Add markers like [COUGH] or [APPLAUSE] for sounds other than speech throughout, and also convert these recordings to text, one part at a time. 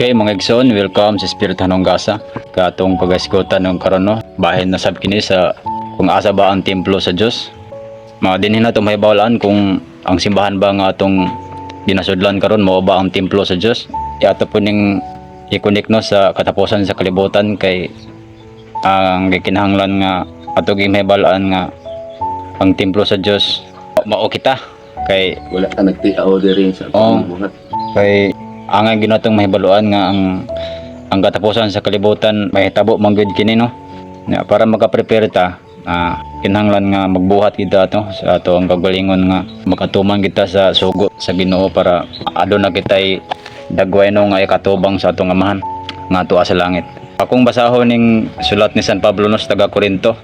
Okay mga igsoon, welcome sa Spirit Hanong Gasa. Katong pagasikutan ng karon no, bahin na sab kini sa kung asa ba ang templo sa Dios. Mga dinhin na may bawalan kung ang simbahan ba nga atong ginasudlan karon mao ba ang templo sa Dios. Yato po ning ikonik no sa katapusan sa kalibutan kay ang gikinahanglan nga ato gimahibalaan nga ang templo sa Dios mao kita kay Wala ka nagtiaw diri sa buhat. kay ang ginatong mahibaluan nga ang ang katapusan sa kalibutan may hitabo man gyud kini no? Para makaprepare ta ah, kinahanglan nga magbuhat kita to sa ato ang kagalingon nga makatuman kita sa sugo sa Ginoo para aduna kitay dagway no nga ikatubang sa atong amahan nga tuwa sa langit. Akong basahon ning sulat ni San Pablo no sa taga Corinto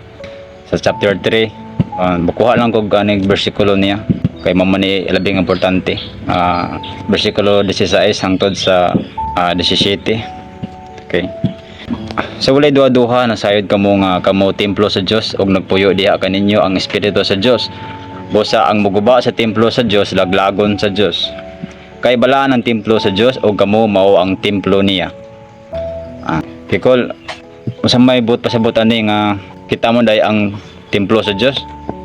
sa chapter 3 uh, bukuha lang ko ganing bersikulo niya kay mamani labing importante. Ah, bersikulo 16 hangtod sa ah, 17 okay. Sa walay duha-duha nasayod kamo nga kamo templo sa Dios ug nagpuyo diha kaninyo ang espiritu sa Dios busa ang muguba sa templo sa Dios laglagon sa Dios kay balaan ang templo sa Dios ug kamo mao ang templo niya. Ah Kikol usa may but pasabot ani nga kita mo day ang templo sa Dios.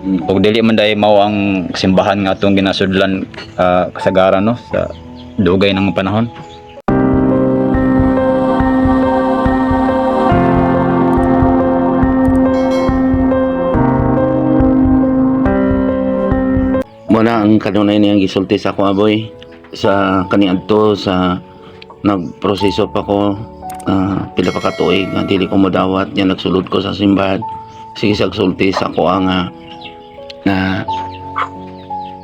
Ug dili man day mao ang simbahan nga atong ginasudlan ah, kasagaran no sa dugay ng panahon. Muna ang kanunay niyang gisulti sa ako aboy sa kaniadto sa nagproseso pa ko ah, pila pa ka tuig nga dili ko modawat nya nagsulod ko sa simbahan. Sige sa sulti sa ako ang ah, na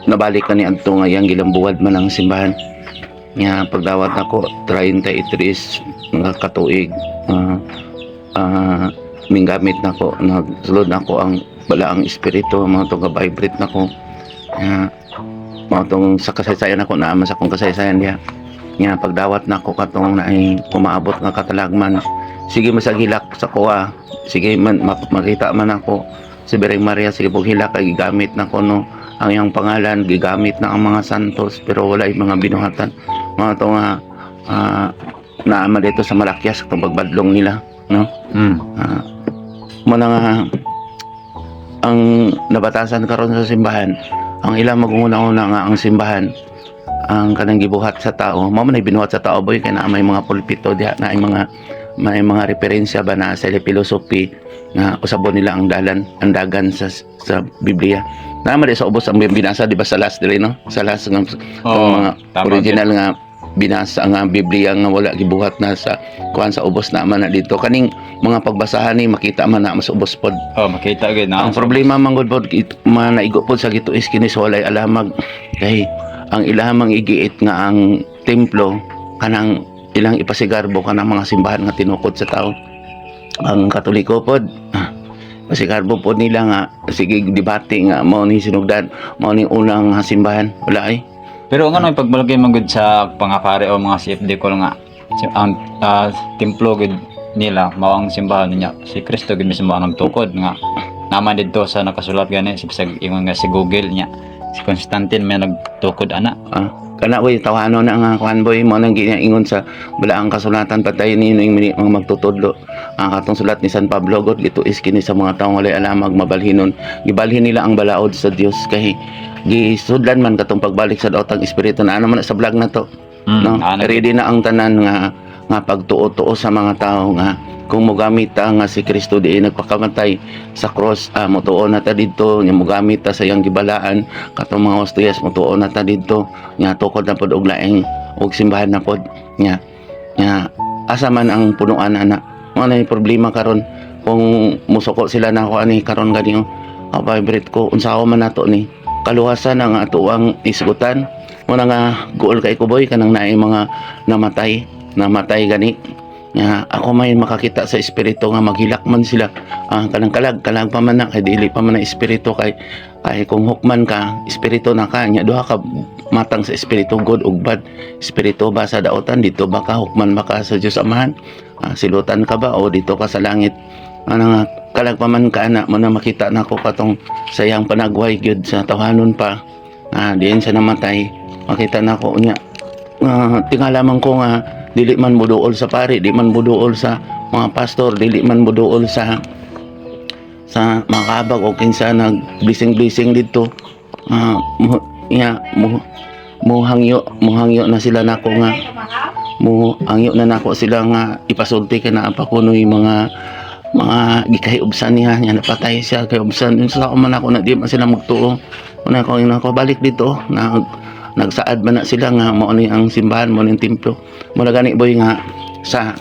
nabalik ka ni adto nga yang gilambuwad man ang simbahan. Nga pagdawat nako 33 nga katuig ah ah, minggamit nako nagsulod nako ang balaang espiritu mga to vibrate nako. Nga mao tong sa kasaysayan ako naama sa akong kasaysayan diha nga pagdawat nako katong naay umaabot nga katalagman sige masagilak sa kuha. Sige man ma- makita man ako si Bireng Maria sige pog hilak kay gigamit na ko no? Ang iyang pangalan gigamit na ang mga santos pero wala yung mga binuhatan. Mga to nga ah, naama dito sa Malakyas itong pagbadlong nila no? Mm. Na nga ang nabatasan karon sa simbahan ang ilang magunguna-una nga ang simbahan ang kanang gibuhat sa tao. Mao man binuhat sa tao boy kay na may mga pulpito diha na mga may mga referensya ba na sa philosophy nga usabon nila ang dalan ang dagan sa sa Biblia? Naman sa ubos ang binasa di ba sa last dili no? Sa last ng Oo, mga tama original nga binasa nga Biblia nga wala gibuhat na sa kuan sa ubos na man na dito. Kaning mga pagbasahan ni makita man na mas ubos pod. Oh makita gid na. Ang problema man gud pod it- manaigo pod sa gituis kini sa walay alamag. Kay ang ilamang igiit nga ang templo kanang ilang ipasigarbo kanang mga simbahan nga tinukod sa tao ang katoliko pod ah, pasigarbo pod nila nga sige debate nga mao ni sinugdan mao ni unang simbahan wala ay Pero nga no pagbalagay man gud sa pangapare o mga CFD ko nga ang ah, templo gud nila mao ang simbahan niya. Si Kristo gud mismo ang nagtukod nga naman dito sa nakasulat gani sa ingon nga si Google niya. Si Constantine may nagtukod ana. Ah, kana boy tawano na nga kuan boy mo nang ginaingon sa balaang kasulatan patay ni ning mga magtutudlo ang katong sulat ni San Pablo god gituis kini sa mga taong walay alamag mabalhinon gibalhin nila ang balaod sa Dios kay gisudlan man katong pagbalik sa daotang espiritu na ano man sa vlog na to Mm, no gid. ready na ang tanan nga nga pagtuo-tuo sa mga tao nga kung mogamit ta nga si Kristo di nagpakamatay sa cross. Ah, motuo na ta didto nya mogamit ta sa iyang gibalaan. Katong mga hostess motuo na ta didto nya tukod na pod og laing og simbahan na pod. Nya nya asa man ang punuan ana. Mo na problema karon. Kung musuko sila na ako ani karon gani oh. Ah, vibrate ko. Unsaon man nato ni. Kaluhasan ang ato ang isgutan mo na nga goal kay kuboy kanang naay mga namatay. Namatay gani nga ako may makakita sa espiritu nga maghilak man sila. Ah, kanang kalag kalag pa kay dili pa man espiritu kay kay kung hukman ka espiritu na ka nya duha ka matang sa espiritu good ug bad. Espiritu ba sa daotan dito ba ka hukman ba ka sa Dios Amahan? Ah, silutan ka ba o dito ka sa langit? Ano nga kalag pa man ka na mo na makita na ko katong sayang panagway gyud sa tawhanon pa. Ah diin sa namatay makita na ko unya uh, tingala man ko nga dili man muduol sa pari di man muduol sa mga pastor dili man muduol sa sa mga kabag o kinsa nag blessing blessing dito. Ah mo mo mo hangyo mo hangyo na sila nako nga mo hangyo na nako sila nga ipasulti ka na pa kunoy mga mga gikahiubsan niya niya napatay siya kay ubsan yun sa ako man ako na di man sila magtuo. Una ko ina ko balik dito na nagsaad man na sila nga mo ni ang simbahan mo ni ang templo. Mula gani boy nga sa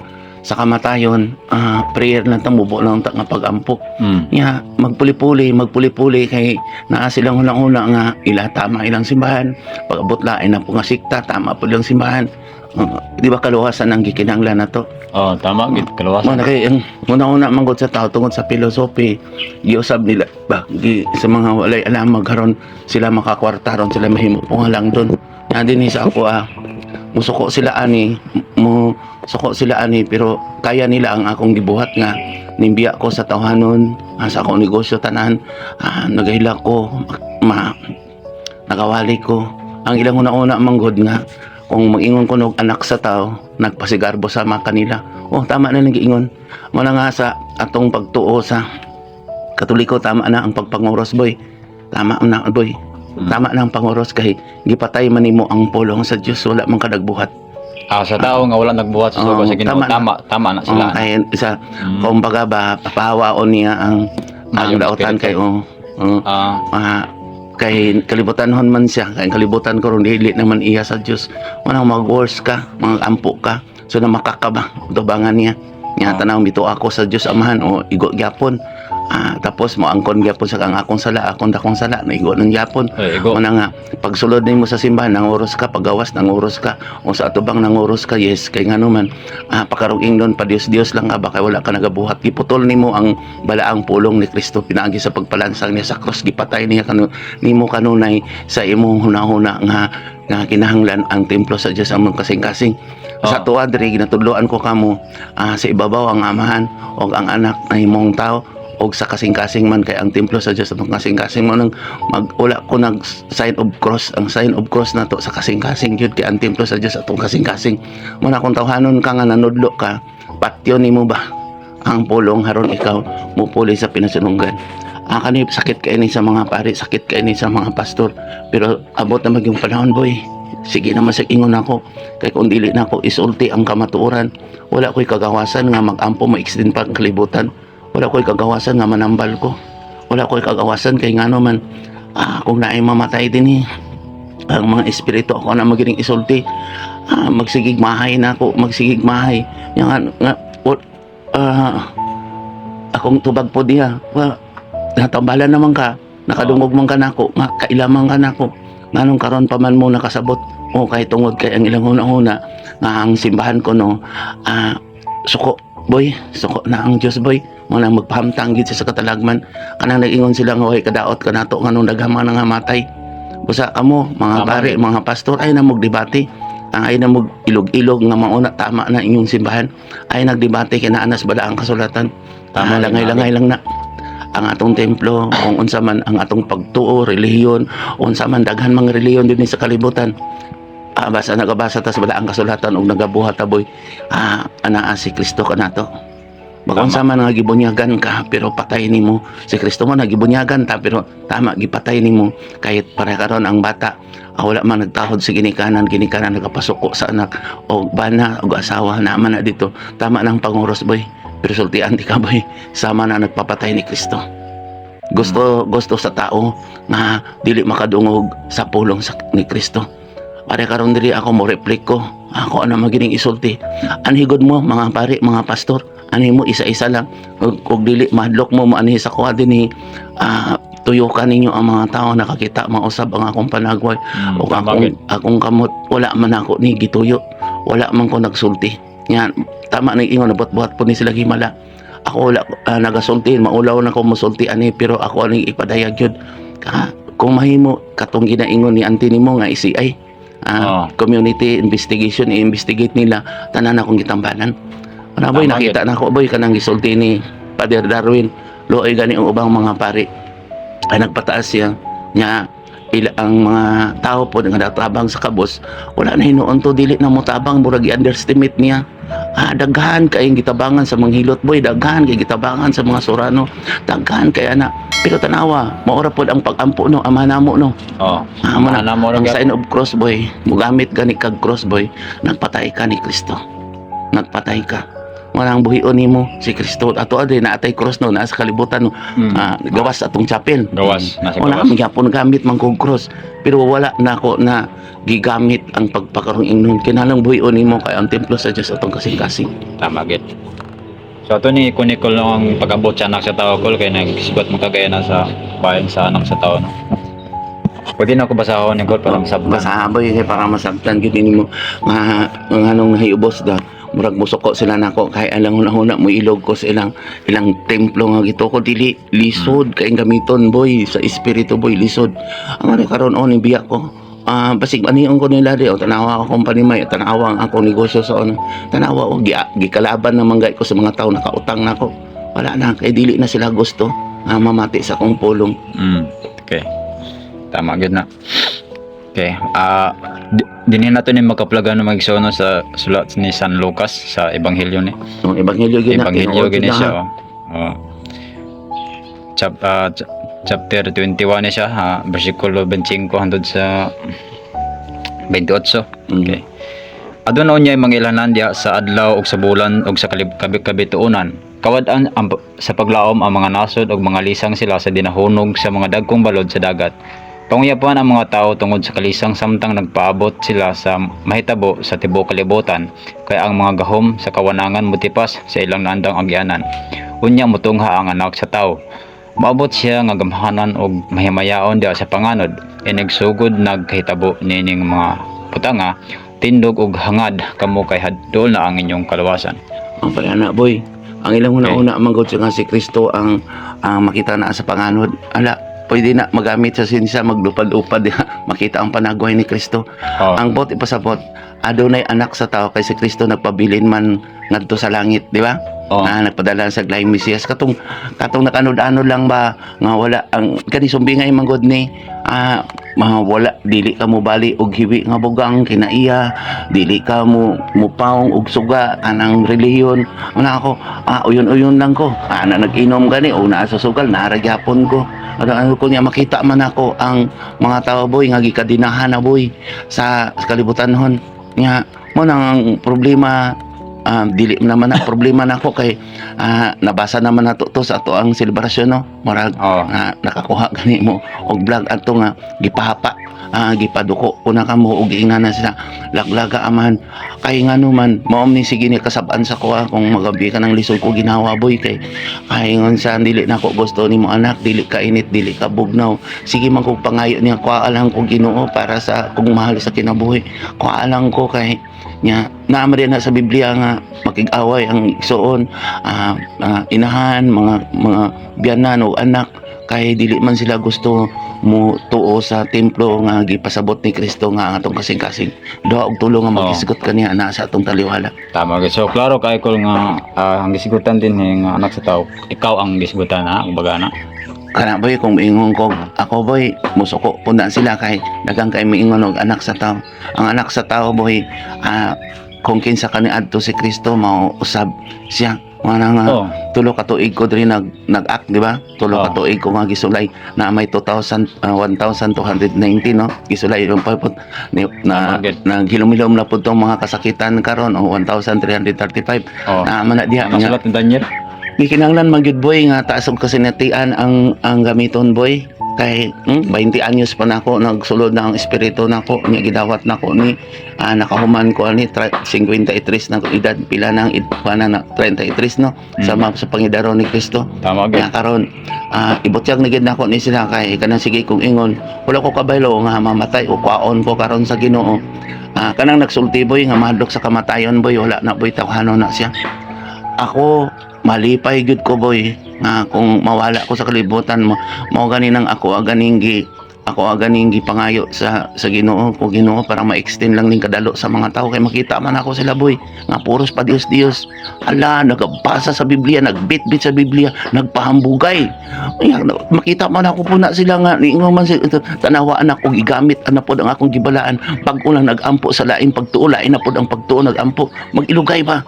sa kamatayon ah, prayer lang tamubo lang ta nga pagampo. Mm. nya magpuli-puli magpuli-puli kay naa silang hulang-hula nga ila tama ilang simbahan. Pagabot lain na po nga sikta tama po ilang simbahan Uh, di ba kaluwasan ang gikinanglan na to? Oh, tama gid mo kalawasan. na kay ang una-una manggod sa tao tungod sa filosofi giusab nila ba gi, sa mga walay alam magkaron sila makakwartaron sila mahimo lang doon na din sa ako ah musuko sila ani mo suko sila ani pero kaya nila ang akong gibuhat nga nimbiya ko sa tawhanon ah, sa akong negosyo tanan ah, nagahila ko ma nagawali ko. Ang ilang una-una manggod nga kung mag-ingon ko og anak sa tao nagpasigarbo sa mga kanila oh tama na lang giingon mo na nga sa atong pagtuo sa katoliko tama na ang pagpanguros boy tama na boy Mm. tama na ang panguros kay gipatay man nimo ang pulong sa Dios wala man kadagbuhat Ah, sa tao nga wala nagbuhat sa sugo sa Ginoo. tama. Tama, tama na oh, sila. kay isa Mm. kumbaga ba papahawaon niya ang ang Mayong daotan spirit. kay oh, oh, Ah, ah, kay kalibutanhon man siya kay kalibutan ko ron dili naman iya sa Dios wala mag-wars ka mga ampo ka so na makakaba tubangan niya. Niya Oo. tanaw bito ako sa Dios amahan o igo gyapon ah, tapos mo angkon gyapon sa kang akong sala akong dakong sala na igo ng gyapon. Eh, igo. o na nga pagsulod nimo sa simbahan nanguros ka pagawas nanguros ka. O sa atubang nanguros ka yes kay ngano man ah, pakaruging doon pa Dios Dios lang nga ba kay wala ka nagabuhat. Giputol nimo ang balaang pulong ni Kristo pinagi sa pagpalansang niya sa cross gipatay niya kanu nimo kanunay sa imong hunahuna nga nga kinahanglan ang templo sa Dios among kasing-kasing. Sa Oo. tuwa diri ginatudloan ko kamo ah, sa ibabaw ang amahan o ang anak na imong tao og sa kasing-kasing man kay ang templo sa Dios among kasing-kasing mo nang mag wala ko nag sign of cross ang sign of cross na to sa kasing-kasing gyud kay ang templo sa Dios atong kasing-kasing. Mo na kung tawhanon ka nga nanudlo ka patyo nimo ba? Ang pulong haron ikaw mupuli sa pinasunungan ang kani sakit kay ni sa mga pari sakit kay ni sa mga pastor pero abot na magyong panahon boy. Sige naman sa ingon ako. Kay kung dili na ako isulti ang kamatuoran wala ko'y kagawasan nga mag-ampo ma-extend pa ang kalibutan wala ko'y kagawasan nga manambal ko. Wala ko'y kagawasan kay ngano man ah, kung naay mamatay din eh. Ang mga espiritu ako na magining isulti. Ah, magsigig mahay na ako magsigig mahay yang nga, nga what, ah, akong tubag po diha. Well, natambalan naman ka nakadungog man ka nako nga kailamang ka nako nganong karon pa man mo nakasabot o kay tungod kay ang ilang una-una nga ang simbahan ko no ah, suko boy suko na ang Dios boy mo nang magpahamtang gid sa katalagman. Kanang nag-ingon sila nga way kadaot ka nato nganong daghama nga matay. Busa kamo mga Tama, pare mga pastor ay na debate. Ang ay na mag ilog-ilog nga mauna tama na inyong simbahan. Ay nagdebate kinaanas bala ang kasulatan. Tama, tama. langay-langay lang na. Ang atong templo kung unsa man ang atong pagtuo relihiyon unsa man daghan mga relihiyon din sa kalibutan. Ah, basta nagabasa tas bala ang kasulatan og nagabuhat taboy ah anaa si Kristo kanato Bagon Tama. sa man nga gibunyagan ka pero patay nimo si Kristo mo nagibunyagan ta pero tama gipatay nimo kahit para karon ang bata ah, wala man nagtahod. Sa ginikanan ginikanan nagapasuko sa anak. O bana o asawa na man na dito. Tama nang panguros boy. Pero sultian di ka boy. Sama na nagpapatay ni Kristo. Gusto gusto sa tao nga dili makadungog sa pulong sa, ni Kristo. Pare karon diri ako mo replik ko ako ana magining isulti. Anhigod mo mga pare mga pastor. Ani mo isa-isa lang. Ug dili madlok mo mo anhi sa kuha dinhi ah, tuyo ka ninyo ang mga tao nakakita mausab ang akong panagway. Mm, o akong, akong kamot wala man ako ni gituyo. Wala man ko nagsulti. Yan tama na ingon nabot-buhat po ni sila himala ako wala uh, nagasulti maulaw na ko musulti ani pero ako ani ipadayag yun. Ka kung mahimo katong ginaingon ni auntie nimo nga ICI ah, Oo. community investigation i-investigate nila. Tanan akong gitambanan. Ana boy Tama, nakita na ko boy kanang gisulti ni Father Darwin. Luoy gani ang ubang mga pari. Ay nagpataas siya. Nya ila ang mga tao po nga natabang sa kabos wala na hinuon to dili na mo tabang murag i-underestimate niya ah, daghan kay gitabangan sa mga hilot boy. Daghan kay gitabangan sa mga surano. Daghan kay ana. Pero tanawa maora pod ang pagampo no? Ama namo no? Oh. Ah, man, Ana mo ang sign of cross boy. Mugamit ka ni kag cross boy. Nagpatay ka ni Kristo. Nagpatay ka walang buhion nimo si Kristo ato ade naatay cross no nasa kalibutan no Mm. ah, gawas atong chapel Gawas. Nasa wala gawas. kami gyapon gamit man kog cross pero wala na ako na gigamit ang pagpakarong ingnon kinalang buhion nimo kay ang templo sa Dios atong kasing-kasing Tama, git. So, ito ni Kunikol no, ang pag-abot sa anak sa tao ko, kaya nagsigot mo kagaya na sa bayan sa anak sa tao, no? Pwede na ako basahon ni Gol para masabtan. basta boy kay para masabtan gid nimo nga nga anong nahiubos da murag musuko sila nako kay alang hunahuna mo ilog ko sa ilang ilang templo nga gito ko dili. Lisod kay gamiton boy sa espiritu boy lisod. Ang ano karon on biya ko. Ah basig anion ko nila di o tanawa ako kung panimay tanawa ang akong negosyo sa ano. Tanawa o gi gikalaban na manggay ko sa mga tao nakautang nako wala na kay dili na sila gusto. Ah, mamati sa akong pulong. Mm. Okay. Tama, gid na. Okay. Ah, di dinhi na to ni makaplaga na magsono sa sulat ni San Lucas sa Ebanghelyo ni. Ang ebanghelyo gyud na Ebanghelyo sila, siya. Oh. Oh. Chap, ch- chapter 21 ni siya, ha, versikulo 25 hangtod sa 28. Mm. Okay. Aduna unya mga ilanan diha sa adlaw ug sa bulan ug sa kalib- kabi- kabituunan. Kawad-an sa paglaom ang mga nasod ug mga lisang sila sa dinahunog sa mga dagkong balod sa dagat. Panguyapan ang mga tao tungod sa kalisang samtang nagpaabot sila sa mahitabo sa tibuok kalibutan kaya ang mga gahom sa kawanangan mutipas sa ilang nandang agyanan. Unya mutungha ang anak sa tao. Maabot siya nga gamhanan og mahimayaon diha sa panganod. Inigsugod nagkahitabo nining mga putanga tindog ug hangad kamo kay hadol na ang inyong kalawasan. Ang pala boy. Ang ilang una-una manggod siya nga si Kristo ang ang makita na sa panganod. Ala, pwede na magamit sa sinsa maglupad-upad [LAUGHS] makita ang panagway ni Kristo. Oh, Ang bot ipasabot, adunay anak sa tao kay si Kristo nagpabilin man ngadto sa langit, di ba? oh, Ah, nagpadala sa Glay Mesias katong katong nakanod-anod lang ba nga wala ang kani sumbingay manggod ni ah mga wala dili ka mo bali og hiwi nga bugang kinaiya dili ka mo mupaong og suga anang relihiyon. Ana ako ah uyon-uyon lang ko. Ana nag-inom gani o naa sa sugal naragyapon ko ano ano ko niya makita man ako ang mga tao boy nga gikadinahan na boy sa, sa kalibutanhon nya mo nang ang problema ah, dili naman na problema na ako kay ah, nabasa naman na to, to sa ato ang selebrasyon no? Murag oh, nga nakakuha gani mo og vlog ato nga gipahapa ah, gipaduko una ka mo og ingna na sila laglaga aman. Kay ngano man mao ni sige ni kasab-an sa ko kung magabi ka ng lisod ko ginawa boy kay kay ngon sa dili na ko gusto ni mo anak. Dili ka init dili ka bugnaw. Sige man kog pangayo niya kuha lang ko Ginoo para sa kung mahal sa kinabuhi. Kuha lang ko kay nya naamari na sa Biblia nga makig-away ang igsoon ah, mga inahan mga mga biyanan o anak kay dili man sila gusto mo tuo sa templo nga gipasabot ni Kristo nga ang atong kasing-kasing duha og tulo nga Oo. magisgot kaniya na sa atong taliwala tama gid. So klaro kay kol nga ah, ang gisigutan din eh, nga anak sa tao. Ikaw ang gisigutan ha, kumbaga na. kana boy kung miingon ko ako boy musuko puna sila kay dagang kay miingon og anak sa tao ang anak sa tao boy ah, kung kinsa kani adto si Kristo mao usab siya nga nga Oh, tulo ka tuig ko diri nag nag-act di ba tulo ka Oo. tuig ko nga gisulay na may 2000 ah, 1219 no gisulay yung pagput ni na good. naghilom-hilom na pud tong mga kasakitan karon o 1335 oh. na man na diha Ang nga Daniel. gikinanglan man gyud boy nga taas og kasinatian ang ang gamiton boy kay hmm, 20 anyos pa nako nagsulod na ang espiritu nako nya gidawat nako ni ah, nakahuman ko ani tra- 53 na edad pila nang id na na 33 no sa Mm. mga sa pangidaro ni Kristo Tama gid. nga karon ah, ibutyag na gid nako ni sila kay kanang sige kong ingon wala ko kabaylo nga mamatay o kwaon ko karon sa Ginoo ah, kanang nagsulti boy nga mahadlok sa kamatayon boy wala na boy tawhano na siya ako malipay gud ko boy nga kung mawala ko sa kalibutan mo mao gani nang ako ang ganing gi ako aga ning gipangayo sa sa Ginoo ko Ginoo para ma-extend lang ning kadalo sa mga tao. Kay makita man ako sila boy nga puros pa Dios Dios ala nagabasa sa Biblia nagbitbit sa Biblia nagpahambugay. Ay makita man ako po na sila nga niingon man si tanawaan ako gigamit ana pod ang akong gibalaan. Pag ulang nagampo sa lain pagtuo lain na pod ang pagtuo nagampo. Magilugay ba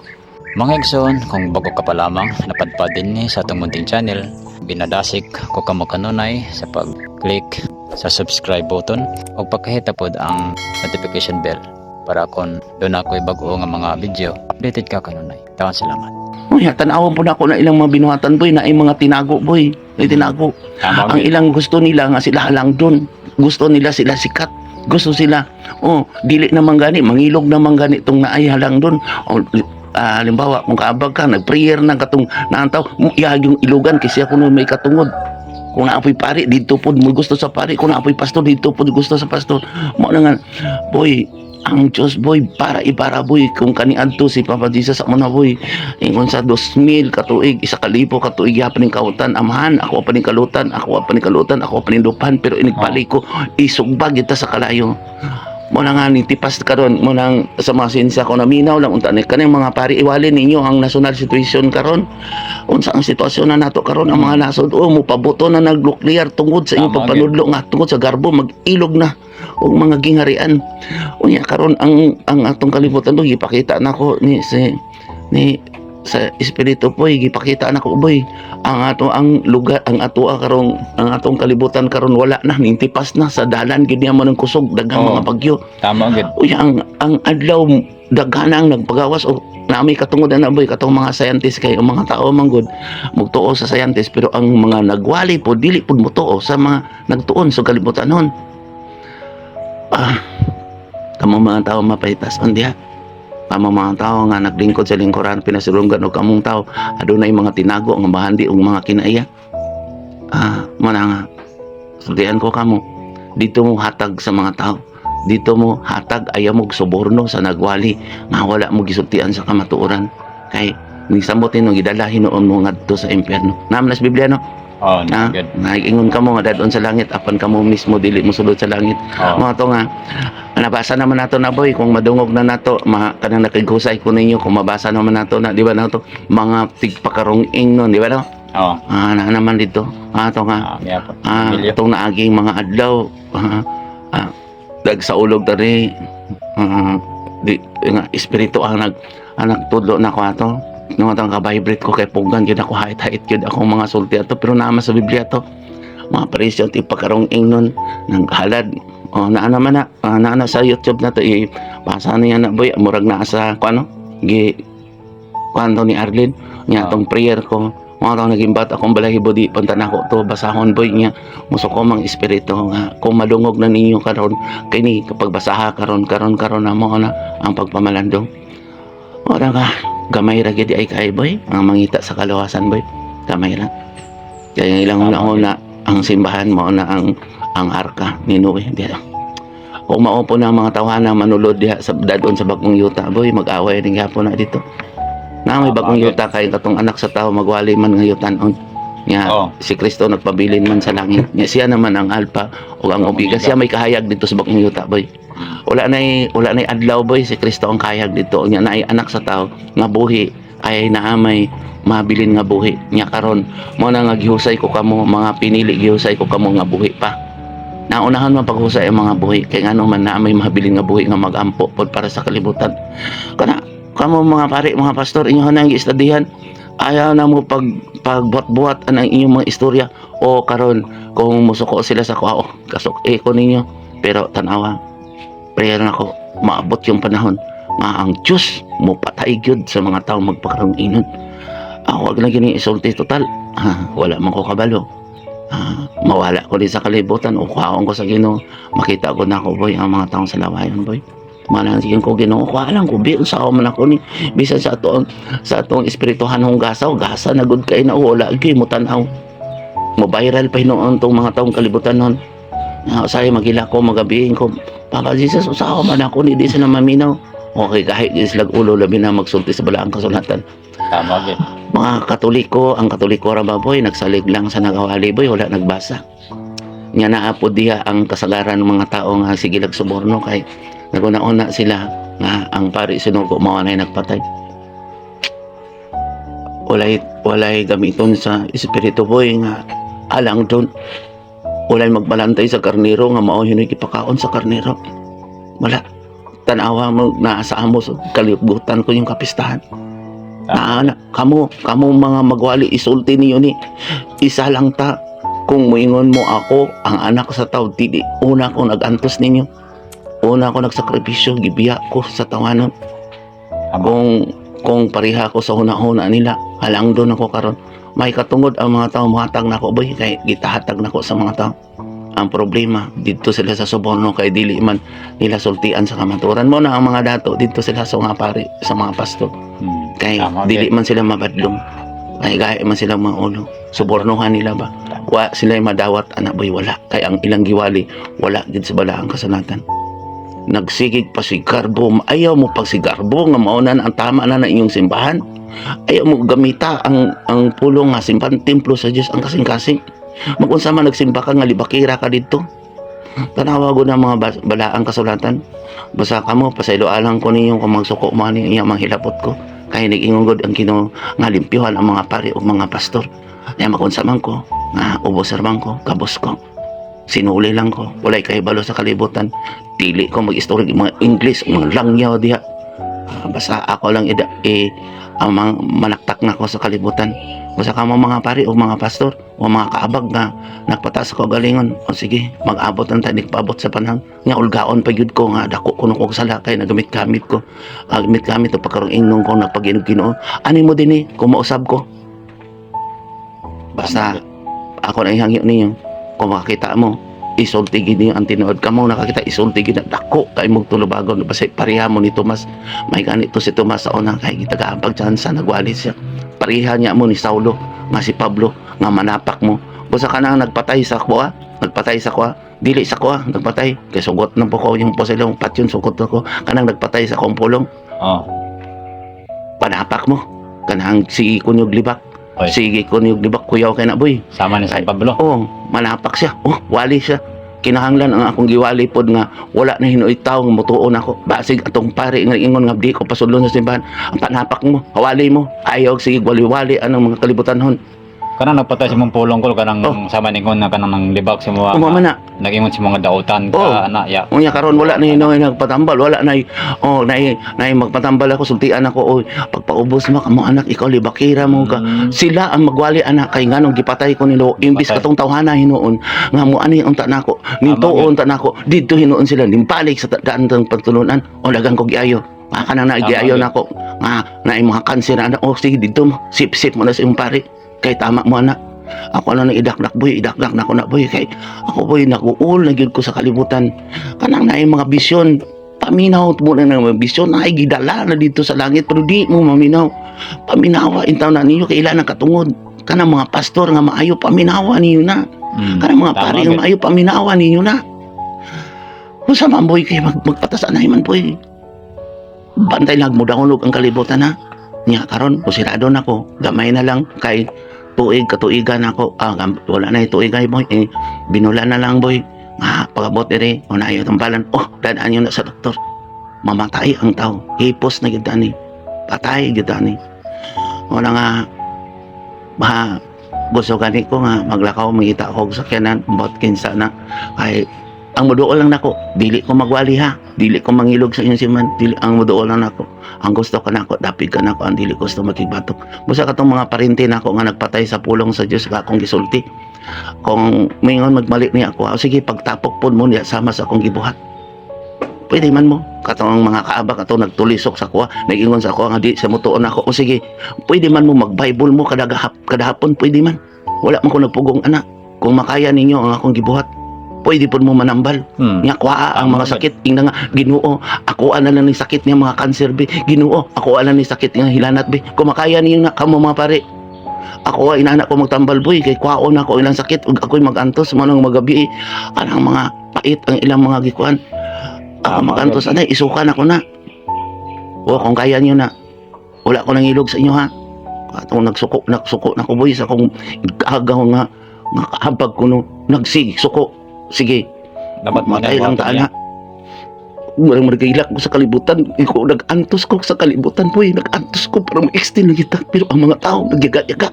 Mga igsoon, kung bago ka pa lamang, napadpad din ni sa atong munting channel, binadasik ko ka mo kanunay sa pag-click sa subscribe button o pagkahita pod ang notification bell para kung doon ako bago nga mga video, updated ka kanunay. Tawan salamat. Uy, tanawon po na ako na ilang mga binuhatan boy na ay mga tinago boy. Ay tinago. Tama ang ilang gusto nila nga sila lang doon gusto nila sila sikat. Gusto sila oh dili naman gani mangilog naman gani tong naay halang doon oh, ah, halimbawa kung kaabag ka nag-prayer na katong naantaw iyag yung ilugan kasi ako na may katungod. Kung naapoy pari dito po mo gusto sa pari. Kung naapoy pastor dito po gusto sa pastor. Mo na nga boy ang Diyos boy para ibara boy. Kung kaniadto si Papa Jesus sa muna boy. Ingon sa 2,000 katuig isa kalibo katuig ning kautan amahan ako pa ning kalutan ako pa ning kalutan ako pa ning dupan pero inigpali ko isugbag kita sa kalayo mo na nga ni tipas karon mo nang sa mga sinsya ko naminaw lang unta ni kanang mga pari iwalin ninyo ang national situation karon. Unsa ang sitwasyon na nato karon ang mga nasod? O mo pabuto na nagnuklear tungod sa inyong pagpanudlo nga tungod sa garbo mag-ilog na og mga gingharian unya karon ang ang atong kalibutan do gipakita nako ni si ni sa espiritu boy gipakita nako boy ang ato ang lugar ang ato karong ang atong kalibutan karon wala na nintipas na sa dalan gid niya mo ng kusog daghang Oo. mga bagyo Tama gid. uy ang ang adlaw daghanang nagpagawas o nami katungod na boy katong mga scientist kay ang mga tao manggod magtuo sa scientist pero ang mga nagwali po dili pud motuo sa mga nagtuon sa kalibutan nun ah kamo mga tao mapaitas on diha kamo mga tao nga naglingkod sa lingkuran pinasulungan og kamong tao. Adunay mga tinago nga bahandi og mga kinaiya. Ah mo na nga sultian ko kamo dito mo hatag sa mga tao. Dito mo hatag ayaw mo suborno sa nagwali nga wala mo gisultian sa kamatuoran. Kay ni samutin no gidala hinuon mo ngadto sa impyerno. Naman sa Biblia no Oh, ha gid. naingon ka mo nga dadon sa langit apan ka mo mismo dili mo sulod sa langit Oh. mga to nga nabasa naman nato na boy kung madungog na nato ma kanang nakigusay ko ninyo kung mabasa naman nato na di ba nato mga tigpakarong ing nun di ba no Oh. ah na naman dito ah to nga Ah, po. ah, itong naaging mga adlaw ah, ah, dag sa ulog tari ah, di nga espiritu ang nag ang nagtudlo na ko ato no atong ka-vibrate ko kay punggan gyud ako hait-hait gyud akong mga sulti ato. Pero naman sa Biblia to mga parisyon ti pagkarong ing nun nang halad oh naa naman na ah, naa na sa YouTube na to i basa na yan na boy murag na sa kuano gi kuano ni Arlene nya Oh. atong prayer ko. Mga tao naging bata akong balahibo di punta na ko to basahon boy niya. Musuko mang espiritu nga kung madungog na ninyo karon kini kapag basaha karon karon karon na mo na ang pagpamalandong. Ora ka gamay ra gid ay kay boy ang mangita sa kalawasan boy gamay ra kaya ilang Tama, una ang simbahan mo na ang ang arka ni Noe di kung maupo na ang mga tawanan manulod diha sa dadon sa bagong yuta boy mag-away ring gapon na dito na may Tama, bagong yuta kay katong anak sa tao magwali man nga yutan-on Nya Oh. si Kristo nagpabilin man sa langit. Nya siya naman ang alpha o ang omega. Siya may kahayag dito sa bagong yuta boy. Wala na wala na adlaw boy si Kristo ang kahayag dito. Nya naay anak sa tao nga buhi ay naamay mabilin nga buhi. Nya karon mo na nga gihusay ko kamo mga pinili gihusay ko kamo nga buhi pa. Naunahan man paghusay ang mga buhi kay ngano man naamay mabilin nga buhi nga magampo pod para sa kalibutan. Kana kamo mga pare mga pastor inyo nang giistadihan ayaw na mo pag pagbuhat-buhat ang inyong mga istorya o karon kung musuko sila sa kuha kasok eh ko ninyo pero tanawa prayer nako maabot yung panahon. Nga ang Diyos mo patay gyud sa mga tao magpakarong inon ako wag na gini isulti total. Ha, wala man ko kabalo. Ah, mawala ko din sa kalibutan. O kuhaon ko sa Ginoo. Makita ko na ako boy ang mga taong sa lawayon boy. Manansigin ko Ginoo. Kuha lang ko. Biyon sa ako man ako ni bisan sa atoong sa atong espirituhan hong gasaw. Gasa na gud kay na wala gyud mo tan-aw. Mo viral pa hinuon tong mga taong kalibutan nun na saya magila ko magabihin ko. Papa Jesus usawa man ako ni di sila maminaw okay kahit di sila ulo labi na magsulti sa balaang kasulatan. Tama gid. mga katoliko ang katoliko ra ba boy? Nagsalig lang sa nagawali boy. Wala nagbasa. Nya naapod diha ang kasagaran ng mga tao nga sige nagsuborno kay naguna-una sila nga ang pari sinugo mao na nagpatay. Walay walay gamiton sa espiritu boy nga alang doon walay magbalantay sa karnero nga mao yun ipakaon sa karnero wala. Tanawa mo mo sa kalibutan ko yung kapistahan. Na, na kamo kamo mga magwali isulti niyo ni. Isa lang ta kung moingon mo ako ang anak sa tao dili una ko nagantos ninyo. Una ko nagsakripisyo gibiya ko sa tawanon Amo. kung kung pareha ko sa una-una nila halang doon ako karon may katungod ang mga tao muhatag na ako boy kay gitahatag na ko sa mga tao. Ang problema dito sila sa Suborno kay dili man nila sultian sa kamaturan. Mo na ang mga dato dito sila sa mga pari sa mga pasto Hmm. kay Tama, dili man sila mabadlong. Kay gaya man sila mga ulo subornohan nila ba? Wa sila madawat anak boy wala. Kay ang ilang giwali wala gid sa balaang kasanatan nagsigig pa si Garbo. Ayaw mo pag si Garbo nga maunan ang tama na na inyong simbahan? Ayaw mo gamita ang ang pulong nga simbahan templo sa Dios ang kasing-kasing? Magunsa man nagsimba ka nga libakira ka dito? Tanawa ko na mga balaang kasulatan. Basa ka mo pasaylo alang ko ninyo kung magsuko mo ni iya mga hilapot ko. Kaya nag-ingungod ang kino nga limpyuhan ang mga pari o mga pastor. Kaya makunsa man ko nga ubos ko kabos ko sinuli lang ko. Walay kahibalo sa kalibutan. Dili ko mag-istorya mga English mga langyaw diha. Ah, basta ako lang ida eh, ang mga manaktak na ko sa kalibutan. Basta ka mo mga pari o mga pastor o mga kaabag na nagpataas ko galingon. O sige mag-abot ang tanig paabot sa panang nga ulgaon pa yun ko nga dako ko nung sala kay nagamit gamit ko. Ah, gamit gamit o pagkarong ingnon ko nagpaginog ginoo ani mo din eh kung mausab ko. Basta ako na ihangyo ninyo kung makakita mo isulti gid niyo ang tinuod kamo nakakita isulti gid na dako kay mong tulubagon basta pareha mo ni Tomas? May ganito si Tomas. Sa una kay gitagaambag sa nagwali siya. Pareha niya mo ni Saulo nga si Pablo nga manapak mo. Basta ka nang nagpatay sa kwa nagpatay sa kwa dili sa kwa nagpatay. Kay sugot ng po ko yung posilong patyon sugot ko. Kanang nagpatay sa kong pulong Oh. panapak mo. Kanang si kunyog libak Oy. sige kunyog libak kuyaw kay na boy Sama ni San. Pablo. oh manapak siya oh wali siya kinahanglan ang akong giwali pod nga wala na hinuoy tawo nga mutuon ako basig atong pare nga ingon nga di ko pasulon sa simbahan ang panapak mo hawali mo ayaw sige wali-wali anong mga kalibutanhon Kanang nagpatay si mong pulong ko kanang Oh. sama ni na kanang nang libak si mga umama na nag-ingon si mga dautan ka Oh. ana ya. unya karon wala na hinuoy nagpatambal wala na oh na na magpatambal ako sultian ako oy pagpaubos mo kamo anak ikaw libakira mo ka Mm. sila ang magwali anak kay nganong gipatay ko nilo imbis katong tawhana hinuon nga mo ani unta nako Tama, unta nako didto hinuon sila nimbalik sa daan tang pagtulunan o dagang ko giayo Maka na na Tama, giayo yun. nako nga na mga kanser na oh sige didto mo sip sip mo na sa imong pare kay tama mo anak. Ako na nang idakdak boy? Idakdak na ko na boy. Kay ako boy naguul na ko sa kalibutan. Kanang naay mga bisyon paminaw mo na ng mga bisyon. Ay gidala na dito sa langit pero di mo maminaw. Paminawa intaw na ninyo kay ilan ang katungod. Kanang mga pastor nga maayo paminawa ninyo na. Mm. kanang mga gid. nga maayo paminawa ninyo na. Kung sa man boy kay mag, magpatasan na man boy. Bantay lang mo dahulog ang kalibutan ha? Niya karon kusirado na ko. Gamay na lang kay tuig katuigan ako. Ah wala na tuigay boy eh, binula na lang boy. Nga pagabot ere o na ayo tambalan oh dadaan yun na sa doktor. Mamatay ang tao. Hipos na gyud ani patay gyud ani wala nga ma gusto gani ko nga maglakaw mangita og sakyanan bot kinsa na? Kay ang muduol lang nako dili ko magwali ha dili ko mangilog sa inyong siman dili ang muduol lang nako ang gusto ko nako dapig ka nako ang dili gusto magkibatok busa katong mga parente nako nga nagpatay sa pulong sa Dios nga akong gisulti kung mingon magmali niya ako, ah, sige pagtapok pod mo niya sama sa akong gibuhat. Pwede man mo. Katong mga kaabak ato nagtulisok sa kuha, nagingon sa kuha nga di sa mutuon ako. O sige, pwede man mo mag-Bible mo kada kada hapon, pwede man. Wala man ko nagpugong anak. Kung makaya ninyo ang akong gibuhat, pwede pod mo manambal. Mm. Nga kuha ang mga sakit, ing nga Ginoo, ako na lang ni sakit niya mga cancer be. Ginoo, ako na ni sakit nga hilanat be. Kung makaya ninyo nga kamo mga pare, ako ay inana ko magtambal boy. Kay kwaon ako ilang sakit ug ako'y magantos manang magabi kanang mga pait ang ilang mga gikuan. Tama, magantos anay isukan ako na. O kung kaya niyo na. Wala ko nang ilog sa inyo ha. Atong nagsuko nagsuko na ko boy sa akong agaw nga nga kahabag ko no nagsig suko Sige, Dapat matay lang ta ana. Murang margailak ko sa kalibutan, iko nag-antos ko sa kalibutan boy, nag-antos ko para ma-extend na kita. Pero ang mga tao nagyaga-yaga.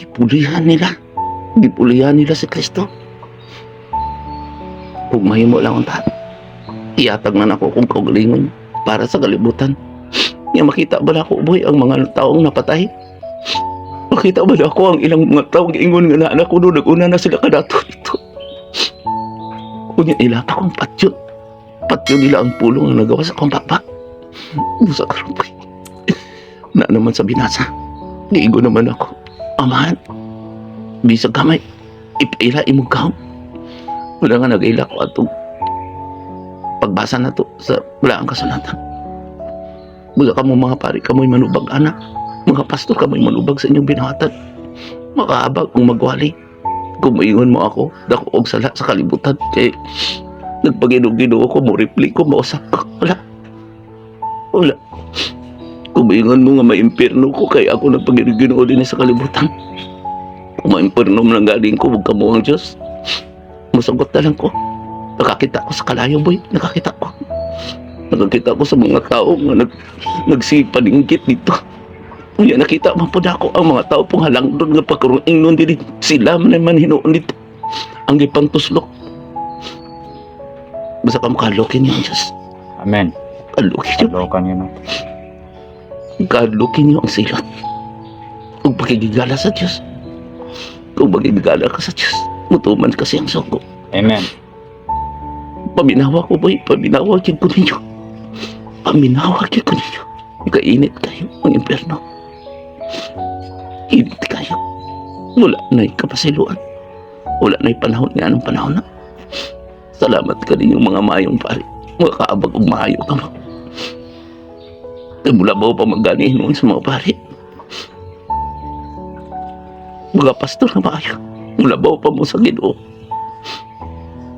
Gipulihan nila. Gipulihan nila si Kristo. Kung mahimo lang ang tahan. Iyatag na nako kung kaugalingon para sa kalibutan. Nga makita ba na ako boy ang mga taong napatay? Makita ba na ako ang ilang mga taong ingon nga na anak ko doon nag-una na sila kadato dito. Kunya ilata kong patyo. Patyo nila ang pulong ang nagawa sa kong papa. Busa ka rin, boy. Na naman sa binasa. Niigo naman ako. Amahan. Bisag kamay. Ipaila imong kaon. Wala nga nag-ila ko atong pagbasa na to sa wala ang kasulatan. Busa ka mo mga pari, kamoy manubag anak. Mga pastor, kamoy manubag sa inyong binahatan. Makaabag kung magwali. Kung maingon mo ako, dako og sala sa kalibutan. Kay nagpaginog-ginoo ko mo, reply ko, mausap ka. Wala. Wala. Kung maingon mo nga maimpirno ko, kay ako nagpaginog-ginoo din sa kalibutan. Kung maimpirno mo lang galing ko, huwag ka mo ang Diyos. Masagot na lang ko. Nakakita ko sa kalayo, boy. Nakakita ko. Nakakita ko sa mga tao nga nag, nagsipaningkit dito. Unya, nakita man po na ako ang mga tao pong halang doon nga pagkaroon nun din sila man naman hinuon dito. Ang gipantuslok. Basta ka makalukin niyo Diyos. Amen. Kalukin niyo. Lokan yun. no? Kalukin niyo ang silot. Kung pakigigala sa Diyos. Kung pakigigala ka sa Diyos. Mutuman kasi ang suko. Amen. Paminawa ko boy. Paminawa ko ninyo. Paminawa ko ninyo. Kainit kayo ang impyerno. Init kayo. Wala na'y kapasiluan. Wala na'y panahon nga anong panahon na. Salamat ka ninyong mga mayong pari. Mga kaabag ug maayo ka mo. Mula ba pa magani noon sa mga pari? Mga pastor na maayo. Mula ba pa mo sa ginoo?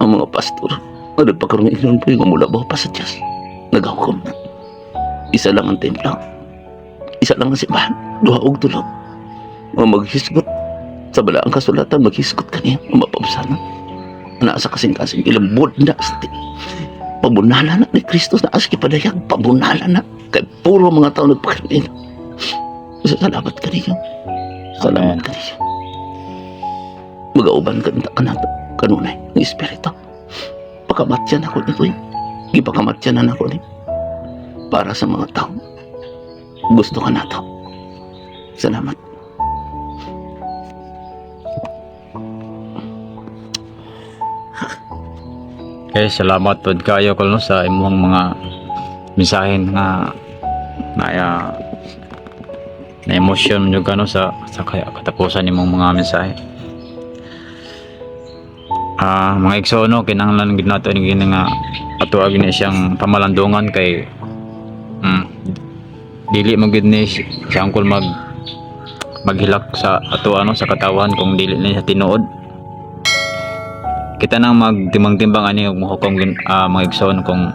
Ang mga pastor na nagpakaroon ng po yung mula ba pa sa Diyos. Nagahukom na. Isa lang ang templo. Isa lang ang simbahan. Duha og tulog. Mga maghisgot. Sa bala ang kasulatan, maghisgot ka niya. Ang mapabsanan. Na sa kasing-kasing ilambod na. Asti. Pabunala na ni Kristo na aski padayag. Pabunala na. Kay puro mga tao nagpakaroon. Sa salamat ka niyo. Salamat ka niyo. Magauban ka na kanato. Kanunay. Ng Espiritu. Pakamatyan ako ni Kuya. Gipakamatyanan ako ni para sa mga tao. Gusto ka na to. Salamat. Okay, salamat pod kayo ko no, sa imong mga mensahen nga na uh, na emosyon nyo ka no, sa sa kaya katapusan nimong mga mensahe. Ah, mga igsono kinahanglan gid nato ni nga atuag ni siyang pamalandungan kay dili mo gid ni si- kung mag maghilak sa ato ano sa katawan kung dili ni sa tinuod. Kita nang magtimbang-timbang ani og muhukom gin ah, mga igsoon kung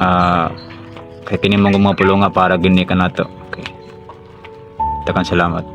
ah kay kini mong mga pulunga para gini ka nato. Okay. Takan salamat